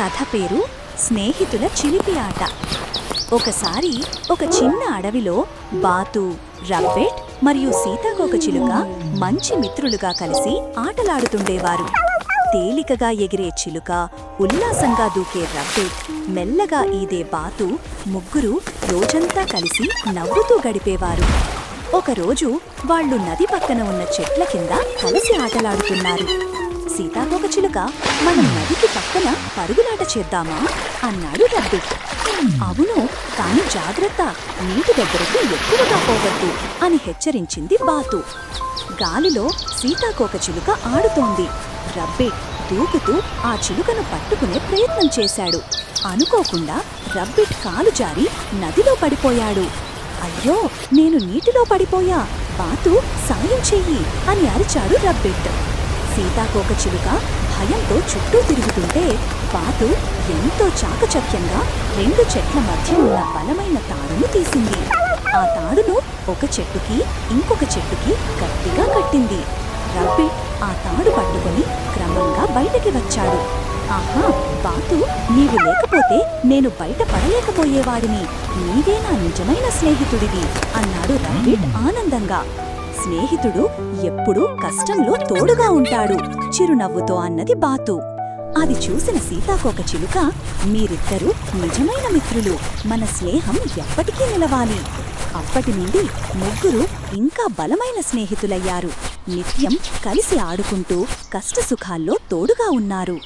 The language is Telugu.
కథ పేరు స్నేహితుల చిలిపి ఆట. ఒకసారి ఒక చిన్న అడవిలో బాతు రబ్బెట్ మరియు సీతాకోక చిలుక మంచి మిత్రులుగా కలిసి ఆటలాడుతుండేవారు. తేలికగా ఎగిరే చిలుక ఉల్లాసంగా దూకే రబ్బెట్ మెల్లగా ఈదే బాతు ముగ్గురు రోజంతా కలిసి నవ్వుతూ గడిపేవారు. ఒకరోజు వాళ్ళు నది పక్కన ఉన్న చెట్ల కింద కలిసి ఆటలాడుతున్నారు. సీతాకోక చిలుక మనం నదికి పక్కన పరుగులాట చేద్దామా? అన్నాడు రబ్బిట్ అవును కాని జాగ్రత్త నీటి దగ్గరకు ఎక్కువగా పోవద్దు అని హెచ్చరించింది బాతు. గాలిలో సీతాకోక చిలుక ఆడుతోంది. రబ్బిట్ దూకుతూ ఆ చిలుకను పట్టుకునే ప్రయత్నం చేశాడు. అనుకోకుండా రబ్బిట్ కాలు జారి నదిలో పడిపోయాడు. అయ్యో నేను నీటిలో పడిపోయా? బాతు సాయం చెయ్యి అని అరిచాడు రబ్బిట్ సీతాకోక చిలుక భయంతో చుట్టూ తిరుగుతుంటే పాతు ఎంతో చాకచక్యంగా రెండు చెట్ల మధ్య ఉన్న బలమైన తాడును తీసింది. ఆ తాడును ఒక చెట్టుకి ఇంకొక చెట్టుకి గట్టిగా కట్టింది. రబ్బిట్ ఆ తాడు పట్టుకొని క్రమంగా బయటికి వచ్చాడు. ఆహా బాతు నీవు లేకపోతే నేను బయట పడలేకపోయేవాడిని. నీవే నా నిజమైన స్నేహితుడివి అన్నాడు రబ్బిట్ ఆనందంగా. స్నేహితుడు ఎప్పుడూ కష్టంలో తోడుగా ఉంటాడు. చిరునవ్వుతో అన్నది బాతు. అది చూసిన సీతాకోక చిలుక మీరిద్దరూ నిజమైన మిత్రులు. మన స్నేహం ఎప్పటికీ నిలవాలి. అప్పటి నుండి ముగ్గురు ఇంకా బలమైన స్నేహితులయ్యారు. నిత్యం కలిసి ఆడుకుంటూ కష్టసుఖాల్లో తోడుగా ఉన్నారు.